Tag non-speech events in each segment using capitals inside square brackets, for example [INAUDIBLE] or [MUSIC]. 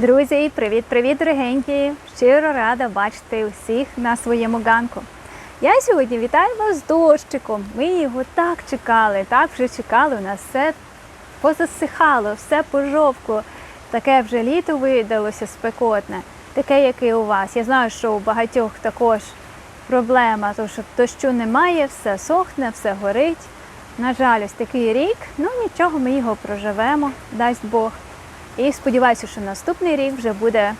Друзі, привіт-привіт, дорогенькі! Щиро рада бачити усіх на своєму ганку. Я сьогодні вітаю вас з дощиком. Ми його так чекали, так вже чекали. У нас все позасихало, все пожовкло. Таке вже літо видалося спекотне, таке, як і у вас. Я знаю, що у багатьох також проблема, тому що дощу немає, все сохне, все горить. На жаль, ось такий рік, ну нічого, ми його проживемо, дасть Бог. І сподіваюся, що наступний рік вже буде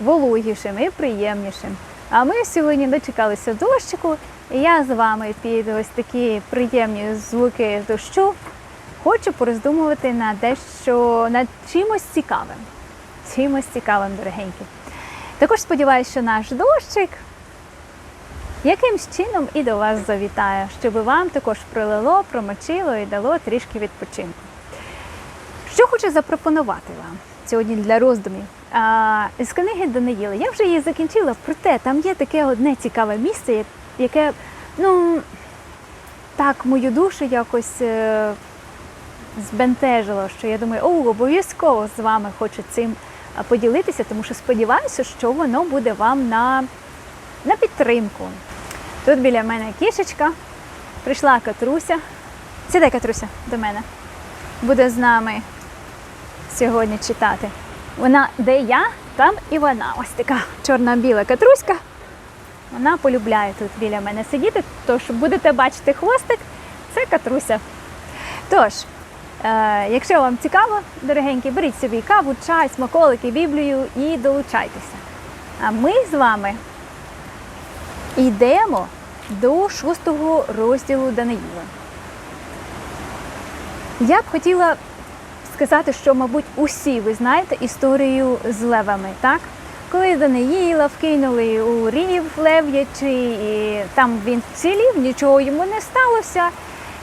вологішим і приємнішим. А ми сьогодні дочекалися дощику, і я з вами під ось такі приємні звуки дощу хочу пороздумувати над дещо над чимось цікавим. Чимось цікавим, дорогенькі. Також сподіваюся, що наш дощик якимсь чином і до вас завітає, щоб вам також пролило, промочило і дало трішки відпочинку. Що хочу запропонувати вам сьогодні для роздумів? А, з книги Даниїла. Я вже її закінчила, проте там є таке одне цікаве місце, яке, ну, так, мою душу якось е, збентежило, що я думаю, о, обов'язково з вами хочу цим поділитися, тому що сподіваюся, що воно буде вам на, на підтримку. Тут біля мене кішечка, прийшла Катруся. Сідай, Катруся, до мене. Буде з нами сьогодні читати. Вона, де я, там і вона. Ось така чорно-біла катруська. Вона полюбляє тут біля мене сидіти, тож будете бачити хвостик, це катруся. Тож, е, якщо вам цікаво, дорогенькі, беріть собі каву, чай, смаколики, біблію і долучайтеся. А ми з вами йдемо до шостого розділу Даниїла. Я б хотіла сказати, що, мабуть, усі ви знаєте історію з левами, так? Коли Даниїла вкинули у рів лев'ячий, і там він вцілів, нічого йому не сталося.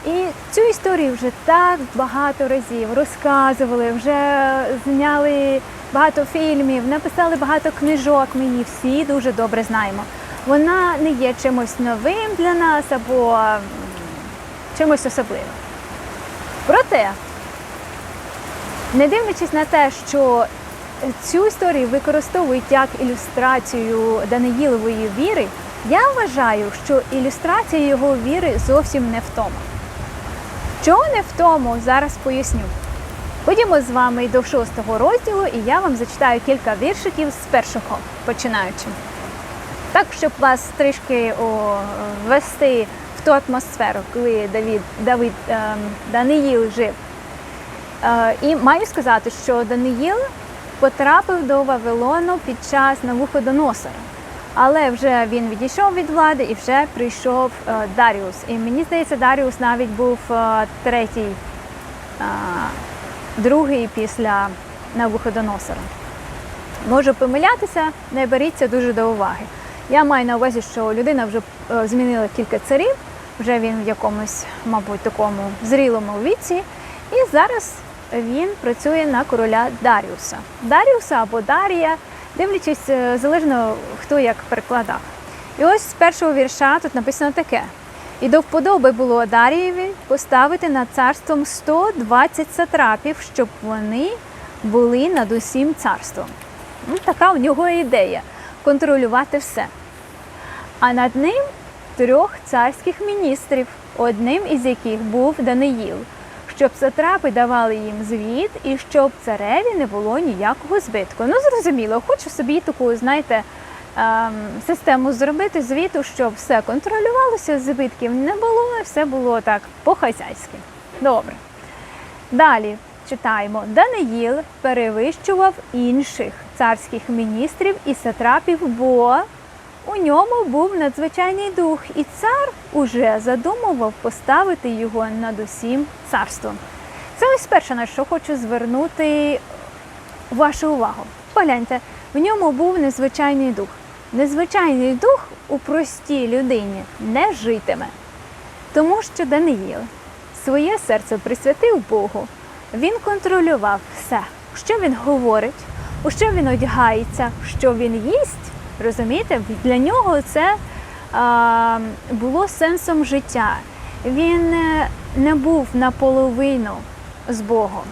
І цю історію вже так багато разів розказували, вже зняли багато фільмів, написали багато книжок. Ми її всі дуже добре знаємо. Вона не є чимось новим для нас або чимось особливим. Проте не дивлячись на те, що цю історію використовують як ілюстрацію Даниїлової віри, я вважаю, що ілюстрація його віри зовсім не в тому. Чого не в тому, зараз поясню. Ходімо з вами до шостого розділу, і я вам зачитаю кілька віршиків з першого, починаючи. Так, щоб вас трішки о, ввести в ту атмосферу, коли Давід, Давид, ем, Даниїл жив. Е, І маю сказати, що Даниїл потрапив до Вавилону під час Навуходоносора. Але вже він відійшов від влади і вже прийшов е, Даріус. І мені здається, Даріус навіть був е, третій, другий після Навуходоносора. Можу помилятися, не беріться дуже до уваги. Я маю на увазі, що людина вже змінила кілька царів, вже він в якомусь, мабуть, такому зрілому віці. І зараз він працює на короля Даріуса. Даріуса або Дарія, дивлячись, е, залежно хто як перекладав. І ось з першого вірша тут написано таке: і до вподоби було Дарієві поставити над царством 120 сатрапів, щоб вони були над усім царством. Ну, така в нього ідея контролювати все. А над ним трьох царських міністрів, одним із яких був Даниїл, щоб сатрапи давали їм звіт і щоб цареві не було ніякого збитку. Ну, зрозуміло, хочу собі таку, знаєте, ем, систему зробити звіту, щоб все контролювалося, збитків не було, все було так по-хазяйськи. Добре. Далі читаємо: Даниїл перевищував інших царських міністрів і сатрапів, бо у ньому був надзвичайний дух, і цар уже задумував поставити його над усім царством. Це ось перше, на що хочу звернути вашу увагу. Погляньте, в ньому був незвичайний дух. Незвичайний дух у простій людині не житиме. Тому що Даниїл своє серце присвятив Богу. Він контролював все, що він говорить, у що він одягається, що він їсть. Розумієте, для нього це а, було сенсом життя. Він е, не був наполовину з Богом.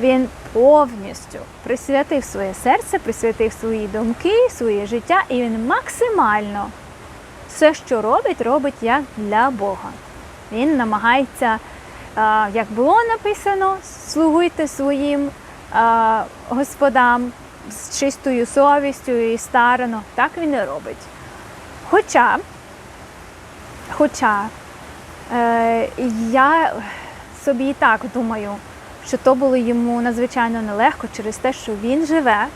Він повністю присвятив своє серце, присвятив свої думки, своє життя, і він максимально все, що робить, робить як для Бога. Він намагається, як було написано, слугуйте своїм господам з чистою совістю і старано. Так він і робить. Хоча, хоча е, я собі і так думаю, що то було йому надзвичайно нелегко через те, що він живе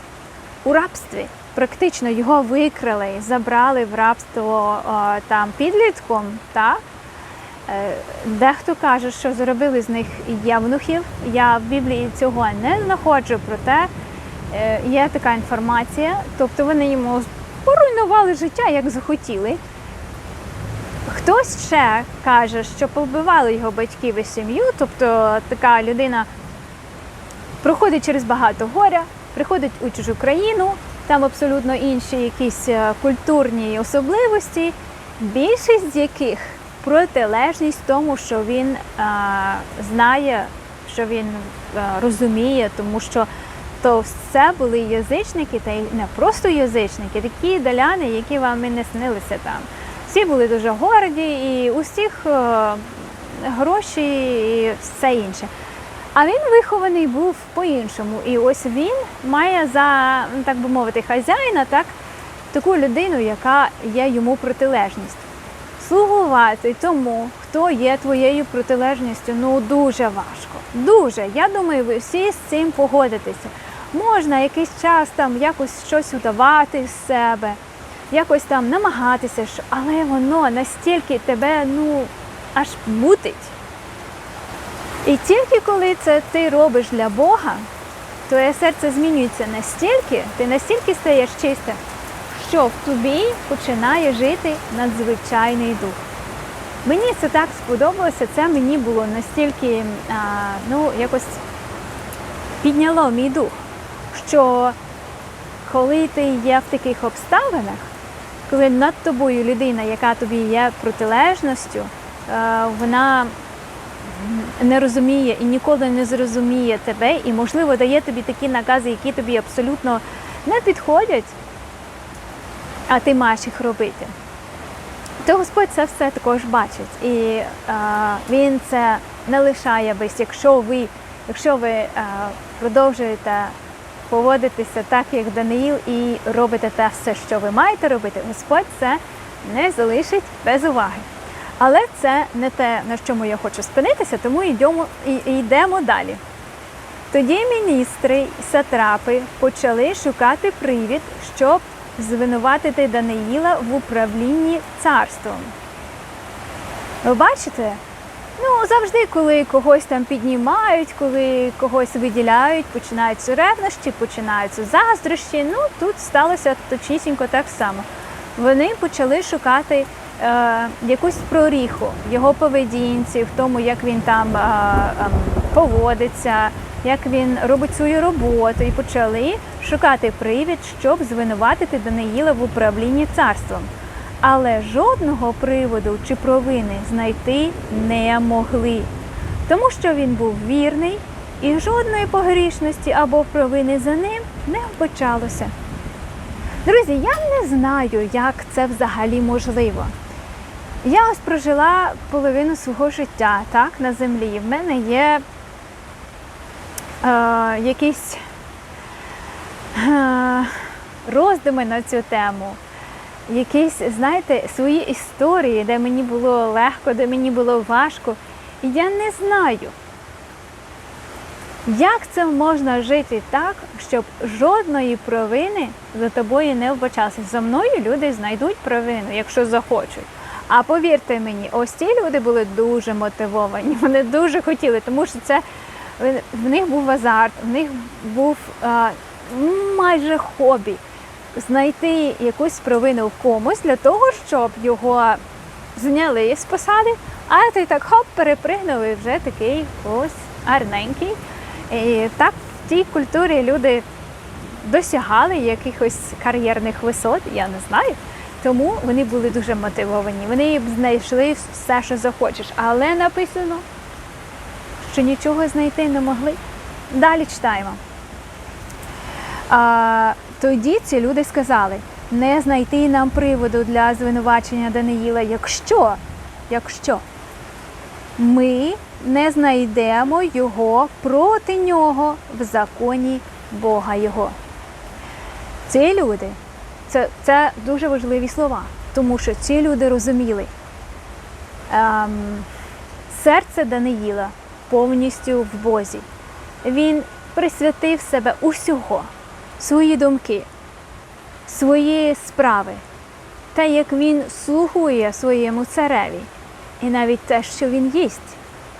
у рабстві. Практично його викрали, забрали в рабство е, там підлітком. Так? Е, Дехто каже, що зробили з них євнухів. Я в Біблії цього не знаходжу, проте е, є така інформація. Тобто вони йому поруйнували життя, як захотіли. Хтось ще каже, що побивали його батьків і сім'ю, тобто така людина проходить через багато горя, приходить у чужу країну, там абсолютно інші якісь е, культурні особливості, більшість з яких протилежність тому, що він е, знає, що він е, розуміє, тому що то все були язичники, та й не просто язичники, такі даляни, які вам і не снилися там. Всі були дуже горді, і у всіх е, гроші і все інше. А він вихований був по-іншому. І ось він має за, так би мовити, хазяїна, так, таку людину, яка є йому протилежність. Слугувати тому, хто є твоєю протилежністю, ну дуже важко. Дуже. Я думаю, ви всі з цим погодитеся. Можна якийсь час там якось щось удавати з себе, якось там намагатися, але воно настільки тебе ну аж мутить. І тільки коли це ти робиш для Бога, твоє серце змінюється настільки, ти настільки стаєш чистим, що в тобі починає жити надзвичайний дух. Мені це так сподобалося, це мені було настільки, а, ну, якось підняло мій дух, що коли ти є в таких обставинах, коли над тобою людина, яка тобі є протилежністю, е, вона не розуміє і ніколи не зрозуміє тебе, і, можливо, дає тобі такі накази, які тобі абсолютно не підходять, а ти маєш їх робити. То Господь це все також бачить. І е, Він це не лишає без, якщо ви, якщо ви е, продовжуєте поводитися так, як Даниїл, і робите те все, що ви маєте робити, Господь це не залишить без уваги. Але це не те, на чому я хочу спинитися, тому йдемо, йдемо далі. Тоді міністри і сатрапи почали шукати привід, щоб звинуватити Даниїла в управлінні царством. Ви бачите? Ну, завжди, коли когось там піднімають, коли когось виділяють, починаються ревнощі, починаються заздрощі. Ну, тут сталося точнісінько так само. Вони почали шукати е, якусь проріху в його поведінці, в тому, як він там е, ем, поводиться, як він робить свою роботу, і почали шукати привід, щоб звинуватити Даниїла в управлінні царством. Але жодного приводу чи провини знайти не могли, тому що він був вірний і жодної погрішності або провини за ним не вбачалося. Друзі, я не знаю, як це взагалі можливо. Я ось прожила половину свого життя так, на землі. В мене є е, якісь е, роздуми на цю тему, якісь, знаєте, свої історії, де мені було легко, де мені було важко. І я не знаю, як це можна жити так, щоб жодної провини за тобою не вбачалося? За мною люди знайдуть провину, якщо захочуть. А повірте мені, ось ці люди були дуже мотивовані. [LAUGHS] Вони дуже хотіли, тому що це в них був азарт, в них був а, майже хобі знайти якусь провину в комусь для того, щоб його зняли з посади, а ти так хоп, перепригнув і вже такий ось гарненький. І так в тій культурі люди досягали якихось кар'єрних висот, я не знаю. Тому вони були дуже мотивовані. Вони б знайшли все, що захочеш. Але написано, що нічого знайти не могли. Далі читаємо. Тоді ці люди сказали: не знайти нам приводу для звинувачення Даниїла, якщо, якщо ми не знайдемо його проти нього в законі Бога Його. Ці люди, це, це дуже важливі слова, тому що ці люди розуміли, ем, серце Даниїла повністю в Бозі. Він присвятив себе усього, свої думки, свої справи, те, як він слугує своєму цареві, і навіть те, що він їсть.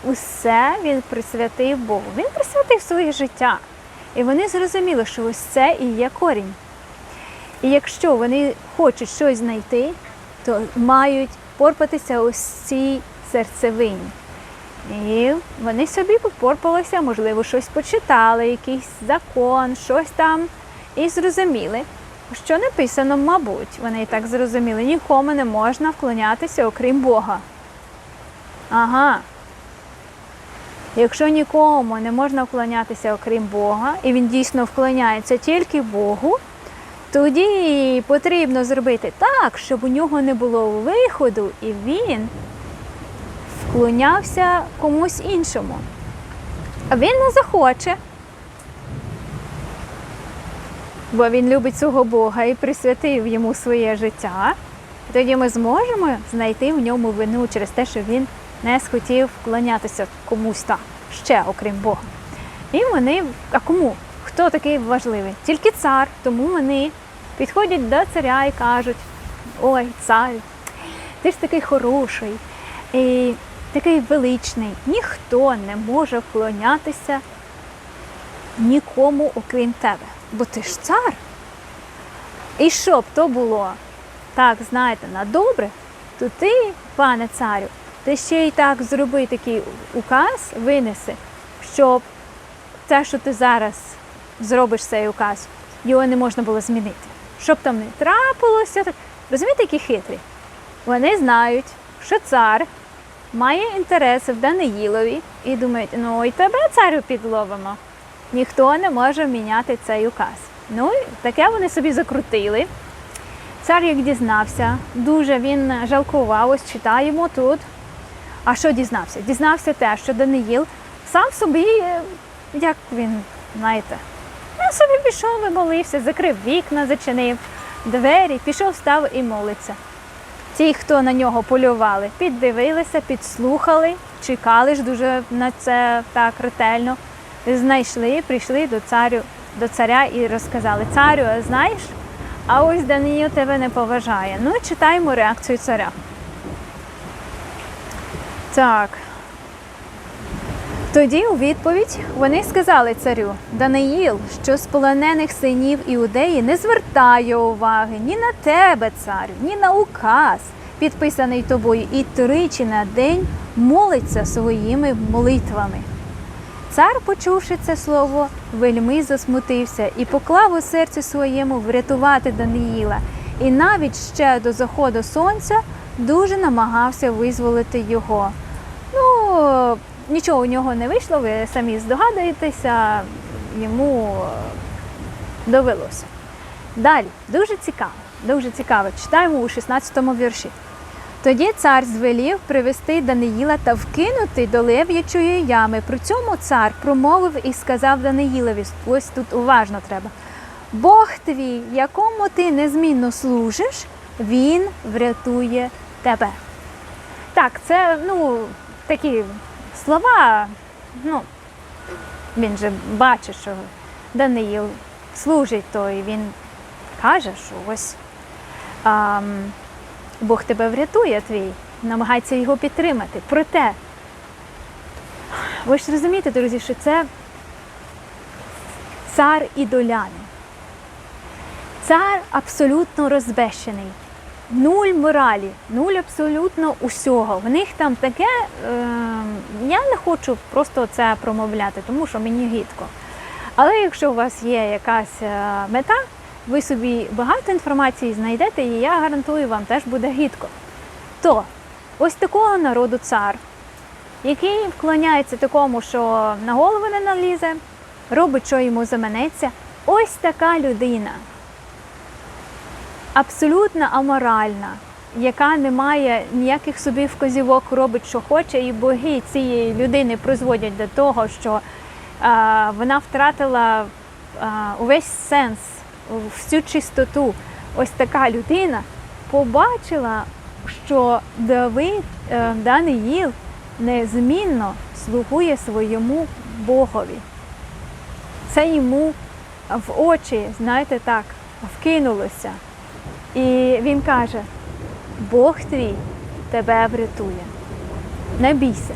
Усе він присвятив Богу. Він присвятив своє життя. І вони зрозуміли, що ось це і є корінь. І якщо вони хочуть щось знайти, то мають порпатися ось цій серцевині. І вони собі попорпалися, можливо, щось почитали, якийсь закон, щось там, і зрозуміли, що написано, мабуть, вони і так зрозуміли, нікому не можна вклонятися, окрім Бога. Ага. Якщо нікому не можна вклонятися, окрім Бога, і він дійсно вклоняється тільки Богу, тоді потрібно зробити так, щоб у нього не було виходу, і він вклонявся комусь іншому. А він не захоче, бо він любить свого Бога і присвятив йому своє життя. Тоді ми зможемо знайти в ньому вину через те, що він не схотів вклонятися комусь так, ще окрім Бога. І вони, а кому? Хто такий важливий? Тільки цар, тому вони підходять до царя і кажуть: ой, цар, ти ж такий хороший і такий величний. Ніхто не може вклонятися нікому, окрім тебе. Бо ти ж цар. І щоб то було так, знаєте, на добре, то ти, пане царю, ти ще й так зроби такий указ, винеси, щоб те, що ти зараз зробиш цей указ, його не можна було змінити. Щоб там не трапилося. Розумієте, які хитрі? Вони знають, що цар має інтереси в Даниїлові і думають, ну і тебе царю підловимо. Ніхто не може міняти цей указ. Ну, таке вони собі закрутили. Цар, як дізнався, дуже він жалкував, ось читаємо тут. А що дізнався? Дізнався те, що Даниїл сам собі, е, як він, знаєте, він собі пішов і молився, закрив вікна, зачинив двері, пішов, став і молиться. Ті, хто на нього полювали, піддивилися, підслухали, чекали ж дуже на це так ретельно. Знайшли, прийшли до царю, до царя і розказали: Царю, а знаєш, а ось Даниїл тебе не поважає. Ну, читаємо реакцію царя. Так. Тоді у відповідь вони сказали царю: Даниїл, що з полонених синів іудеї не звертає уваги ні на тебе, царю, ні на указ, підписаний тобою, і тричі на день молиться своїми молитвами. Цар, почувши це слово, вельми засмутився і поклав у серці своєму врятувати Даниїла, і навіть ще до заходу сонця дуже намагався визволити його. Ну, нічого у нього не вийшло, ви самі здогадуєтеся, йому е, довелося. Далі, дуже цікаво, дуже цікаво. Читаємо у 16 вірші. Тоді цар звелів привести Даниїла та вкинути до лев'ячої ями. При цьому цар промовив і сказав Даниїлові, ось тут уважно треба. Бог твій, якому ти незмінно служиш, він врятує тебе. Так, це ну, такі слова. Ну, він же бачить, що Даниїл служить, то і він каже, що ось ам, Бог тебе врятує твій, намагається його підтримати. Проте, ви ж розумієте, друзі, що це цар ідолянин. Цар абсолютно розбещений. Нуль моралі, нуль абсолютно усього. В них там таке. Е, я не хочу просто це промовляти, тому що мені гідко. Але якщо у вас є якась е, мета, ви собі багато інформації знайдете, і я гарантую, вам теж буде гідко. То ось такого народу цар, який вклоняється такому, що на голову не налізе, робить, що йому заманеться. Ось така людина. Абсолютно аморальна, яка не має ніяких собі вказівок, робить, що хоче, і боги цієї людини призводять до того, що а, вона втратила а, увесь сенс, всю чистоту. Ось така людина побачила, що Давид, е, Даниїл незмінно слугує своєму Богові. Це йому в очі, знаєте, так, вкинулося. І він каже: Бог твій тебе врятує. Не бійся.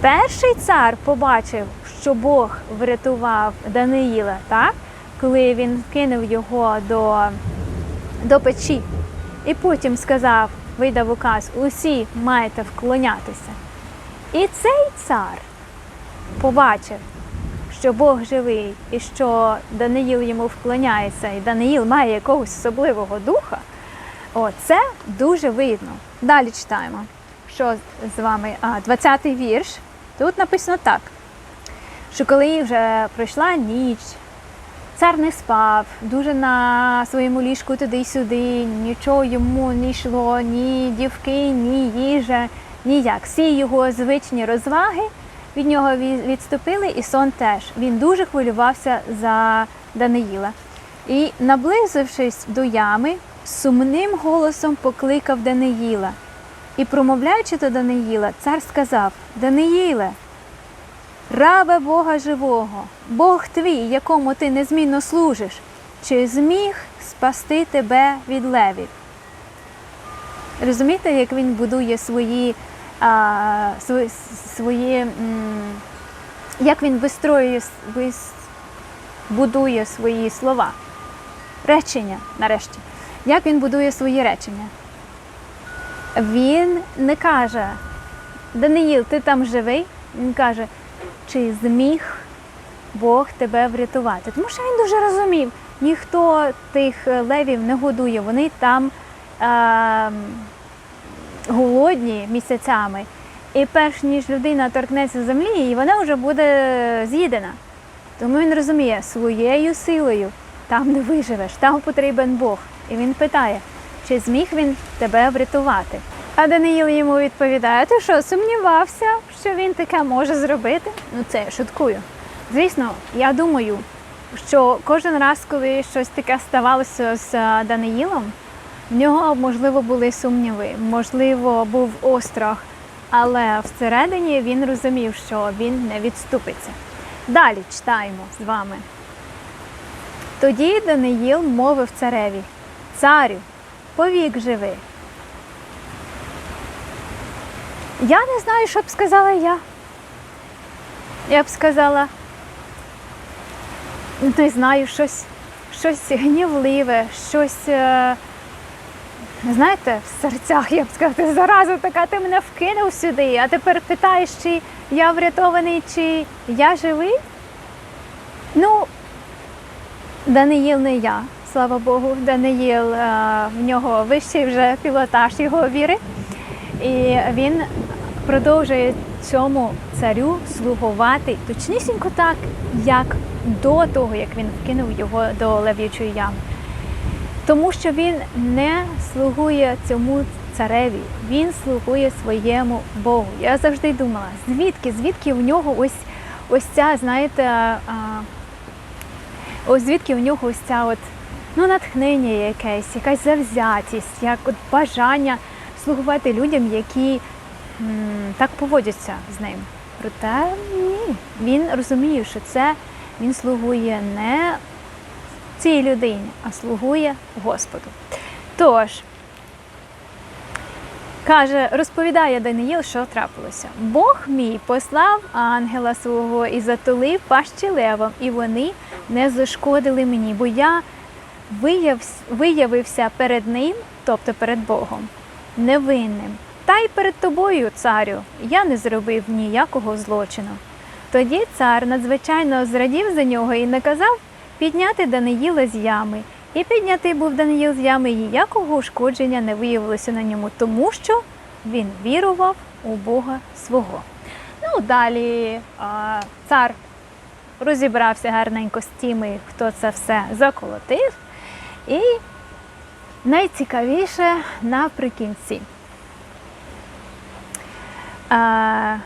Перший цар побачив, що Бог врятував Даниїла, так? Коли він кинув його до, до печі. І потім сказав, видав указ, усі маєте вклонятися. І цей цар побачив, що Бог живий і що Даниїл йому вклоняється, і Даниїл має якогось особливого духа. О, це дуже видно. Далі читаємо, що з вами. А, 20-й вірш. Тут написано так: що коли вже пройшла ніч, цар не спав, дуже на своєму ліжку туди й сюди, нічого йому не йшло, ні дівки, ні їжа, ніяк. Всі його звичні розваги від нього відступили, і сон теж. Він дуже хвилювався за Даниїла. І, наблизившись до ями, сумним голосом покликав Даниїла. І, промовляючи до Даниїла, цар сказав: Даниїле, рабе Бога живого, Бог твій, якому ти незмінно служиш, чи зміг спасти тебе від левів? Розумієте, як він будує свої, а, свої, свої як він вистроює, вис- будує свої слова, речення нарешті. Як він будує свої речення? Він не каже, Даниїл, ти там живий? Він каже, чи зміг Бог тебе врятувати? Тому що він дуже розумів, ніхто тих е, левів не годує, вони там е, голодні місяцями. І перш ніж людина торкнеться землі, і вона вже буде з'їдена. Тому він розуміє, своєю силою там не виживеш, там потрібен Бог. І він питає, чи зміг він тебе врятувати? А Даниїл йому відповідає: ти що, сумнівався, що він таке може зробити? Ну це я шуткую. Звісно, я думаю, що кожен раз, коли щось таке ставалося з е, Даниїлом, в нього можливо були сумніви, можливо, був острах, але всередині він розумів, що він не відступиться. Далі читаємо з вами. Тоді Даниїл мовив цареві: Царю, повік живи. Я не знаю, що б сказала я. Я б сказала, «Ну, не знаю, щось, щось гнівливе, щось, е, знаєте, в серцях, я б сказала, зараза така, ти мене вкинув сюди, а тепер питаєш, чи я врятований, чи я живий. Ну, Даниїл не я, слава Богу. Даниїл, е, в нього вищий вже пілотаж його віри. І він продовжує цьому царю слугувати точнісінько так, як до того, як він вкинув його до лев'ячої ями. Тому що він не слугує цьому цареві, він слугує своєму Богу. Я завжди думала, звідки, звідки в нього ось, ось ця, знаєте, а, ось звідки в нього ось ця от, ну, натхнення якесь, якась завзятість, як от бажання слугувати людям, які так поводяться з ним. Проте ні, він розуміє, що це він слугує не цій людині, а слугує Господу. Тож, каже, розповідає Даниїл, що трапилося. Бог мій послав ангела свого і затулив пащі левом, і вони не зашкодили мені, бо я виявився перед ним, тобто перед Богом, невинним. Та й перед тобою, царю, я не зробив ніякого злочину. Тоді цар надзвичайно зрадів за нього і наказав підняти Даниїла з ями. І піднятий був Даниїл з ями, і ніякого ушкодження не виявилося на ньому, тому що він вірував у Бога свого. Ну, далі а, цар розібрався гарненько з тими, хто це все заколотив. І найцікавіше наприкінці. А,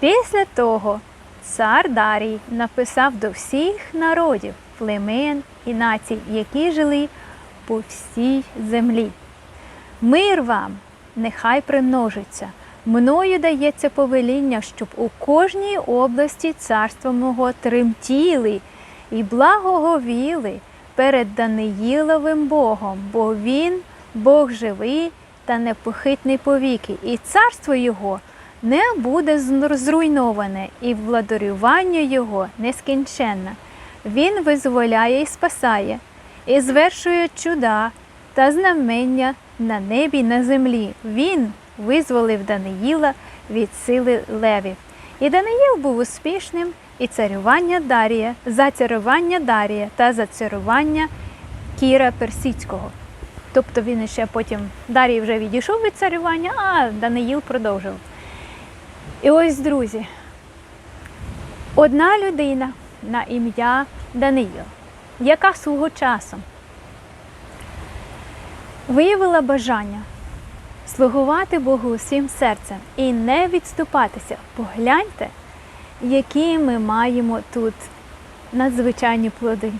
після того цар Дарій написав до всіх народів, племен і націй, які жили по всій землі. Мир вам, нехай примножиться. Мною дається повеління, щоб у кожній області царства мого тремтіли і благоговіли перед Даниїловим Богом, бо він Бог живий та непохитний повіки, і царство Його не буде зруйноване, і владарювання Його нескінченне. Він визволяє і спасає, і звершує чуда та знамення на небі й на землі. Він визволив Даниїла від сили левів. І Даниїл був успішним, і царювання Дарія, за царювання Дарія та за царювання Кіра Персидського. Тобто він ще потім Дарій вже відійшов від царювання, а Даниїл продовжив. І ось, друзі, одна людина на ім'я Даниїл, яка свого часу виявила бажання слугувати Богу усім серцем і не відступатися. Погляньте, які ми маємо тут надзвичайні плоди.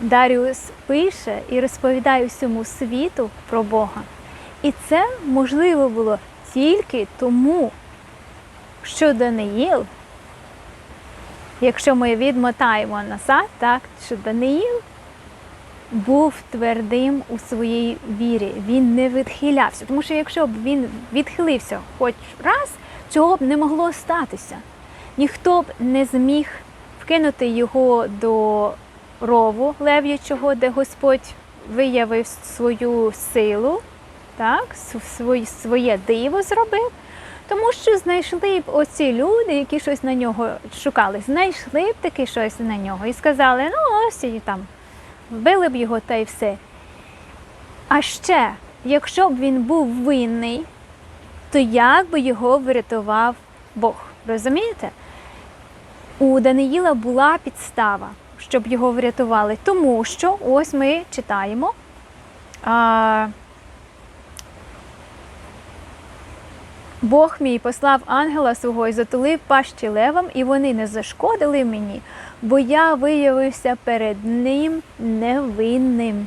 Даріус пише і розповідає всьому світу про Бога. І це можливо було тільки тому, що Даниїл, якщо ми відмотаємо назад, так, що Даниїл був твердим у своїй вірі, він не відхилявся. Тому що якщо б він відхилився хоч раз, цього б не могло статися. Ніхто б не зміг вкинути його до рову лев'ячого, де Господь виявив свою силу, так, своє, диво зробив. Тому що знайшли б оці люди, які щось на нього шукали, знайшли б таки щось на нього і сказали, ну ось і там вбили б його та й все. А ще, якщо б він був винний, то як би його врятував Бог? Розумієте? У Даниїла була підстава, щоб його врятували, тому що ось ми читаємо. А, Бог мій послав ангела свого і затулив пащі левам, і вони не зашкодили мені, бо я виявився перед ним невинним.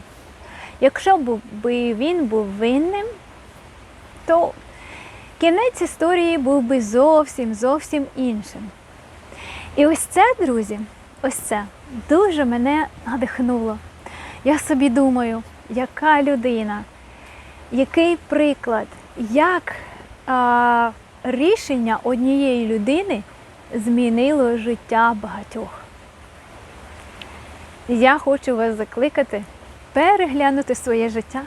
Якщо б він був винним, то кінець історії був би зовсім зовсім іншим. І ось це, друзі, ось це дуже мене надихнуло. Я собі думаю, яка людина, який приклад, як а, рішення однієї людини змінило життя багатьох. Я хочу вас закликати переглянути своє життя.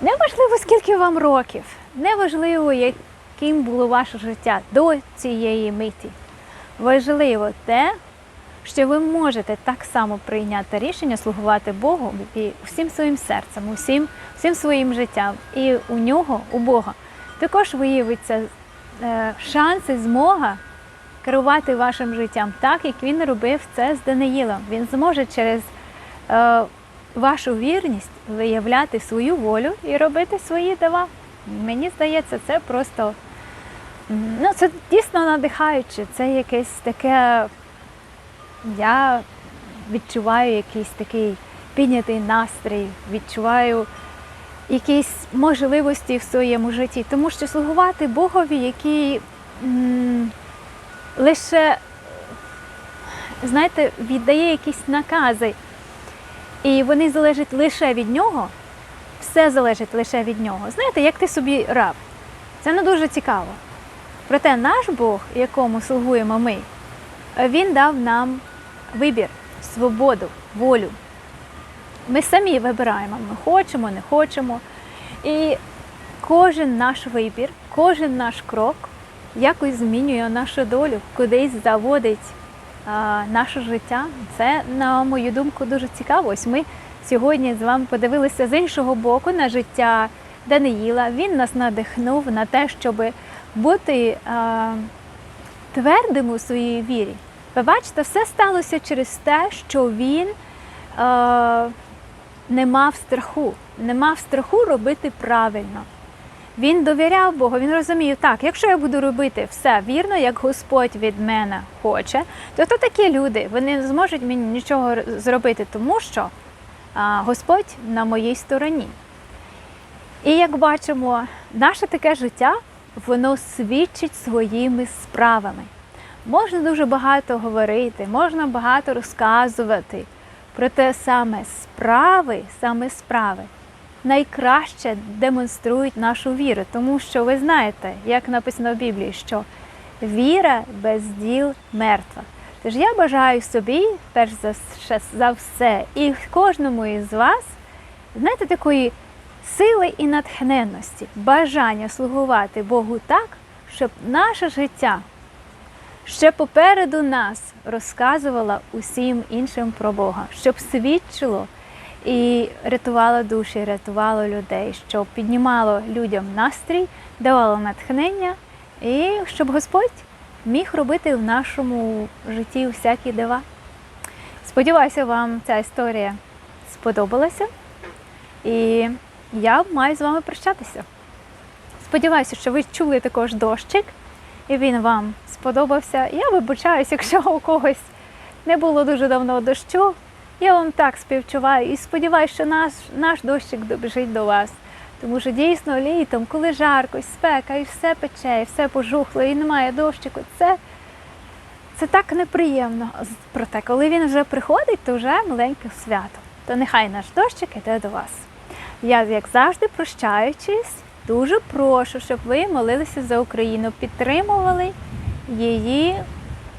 Неважливо, скільки вам років, неважливо, яким було ваше життя до цієї миті. Важливо те, що ви можете так само прийняти рішення слугувати Богу і всім своїм серцем, усім, всім своїм життям. І у нього, у Бога, також виявиться е, шанс змога керувати вашим життям так, як він робив це з Даниїлом. Він зможе через е, вашу вірність виявляти свою волю і робити свої дива. Мені здається, це просто ну, це дійсно надихаюче. Це якесь таке. Я відчуваю якийсь такий піднятий настрій, відчуваю якісь можливості в своєму житті. Тому що слугувати Богові, який м, лише, знаєте, віддає якісь накази, і вони залежать лише від нього, все залежить лише від нього. Знаєте, як ти собі раб. Це не дуже цікаво. Проте наш Бог, якому слугуємо ми, він дав нам вибір, свободу, волю. Ми самі вибираємо, ми хочемо, не хочемо. І кожен наш вибір, кожен наш крок якось змінює нашу долю, кудись заводить а, наше життя. Це, на мою думку, дуже цікаво. Ось ми сьогодні з вами подивилися з іншого боку на життя Даниїла. Він нас надихнув на те, щоб бути а, твердим у своїй вірі. Ви бачите, все сталося через те, що він е, не мав страху, не мав страху робити правильно. Він довіряв Богу, він розумів, так, якщо я буду робити все вірно, як Господь від мене хоче, то то такі люди, вони не зможуть мені нічого зробити, тому що а, Господь на моїй стороні. І як бачимо, наше таке життя, воно свідчить своїми справами. Можна дуже багато говорити, можна багато розказувати, проте саме справи, саме справи найкраще демонструють нашу віру, тому що ви знаєте, як написано в Біблії, що віра без діл мертва. Тож я бажаю собі, перш за все- і кожному із вас, знаєте, такої сили і натхненності, бажання слугувати Богу так, щоб наше життя ще попереду нас розказувало усім іншим про Бога, щоб свідчило і рятувало душі, рятувало людей, щоб піднімало людям настрій, давало натхнення, і щоб Господь міг робити в нашому житті всякі дива. Сподіваюся, вам ця історія сподобалася. І я маю з вами прощатися. Сподіваюся, що ви чули також дощик, і він вам сподобався. Я вибачаюсь, якщо у когось не було дуже давно дощу. Я вам так співчуваю і сподіваюся, що наш, наш дощик добіжить до вас. Тому що дійсно літом, коли жарко, і спека, і все пече, і все пожухло, і немає дощику, це, це так неприємно. Проте, коли він вже приходить, то вже маленьке свято. То нехай наш дощик іде до вас. Я, як завжди, прощаючись, дуже прошу, щоб ви молилися за Україну, підтримували її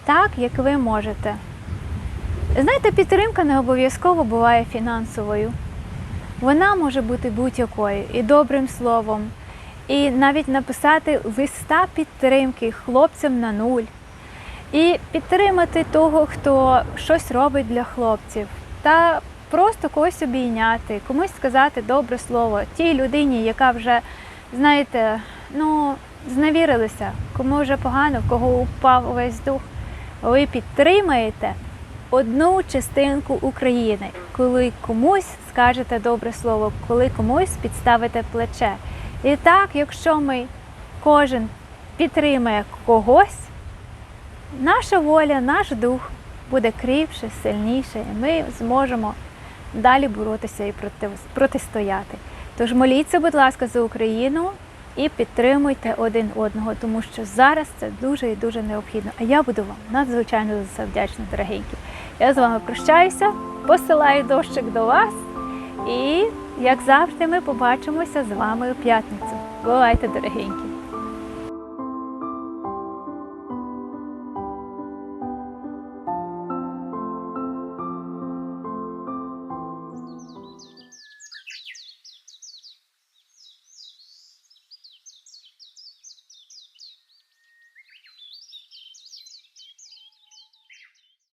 так, як ви можете. Знаєте, підтримка не обов'язково буває фінансовою. Вона може бути будь-якою і добрим словом, і навіть написати листа підтримки хлопцям на нуль, і підтримати того, хто щось робить для хлопців, та просто когось обійняти, комусь сказати добре слово тій людині, яка вже, знаєте, ну, зневірилася, кому вже погано, в кого упав увесь дух. Ви підтримаєте одну частинку України, коли комусь скажете добре слово, коли комусь підставите плече. І так, якщо ми кожен підтримує когось, наша воля, наш дух буде кріпше, сильніше, і ми зможемо далі боротися і проти, протистояти. Тож моліться, будь ласка, за Україну і підтримуйте один одного, тому що зараз це дуже і дуже необхідно. А я буду вам надзвичайно за це вдячна, дорогенькі. Я з вами прощаюся, посилаю дощик до вас. І, як завжди, ми побачимося з вами у п'ятницю. Бувайте, дорогенькі!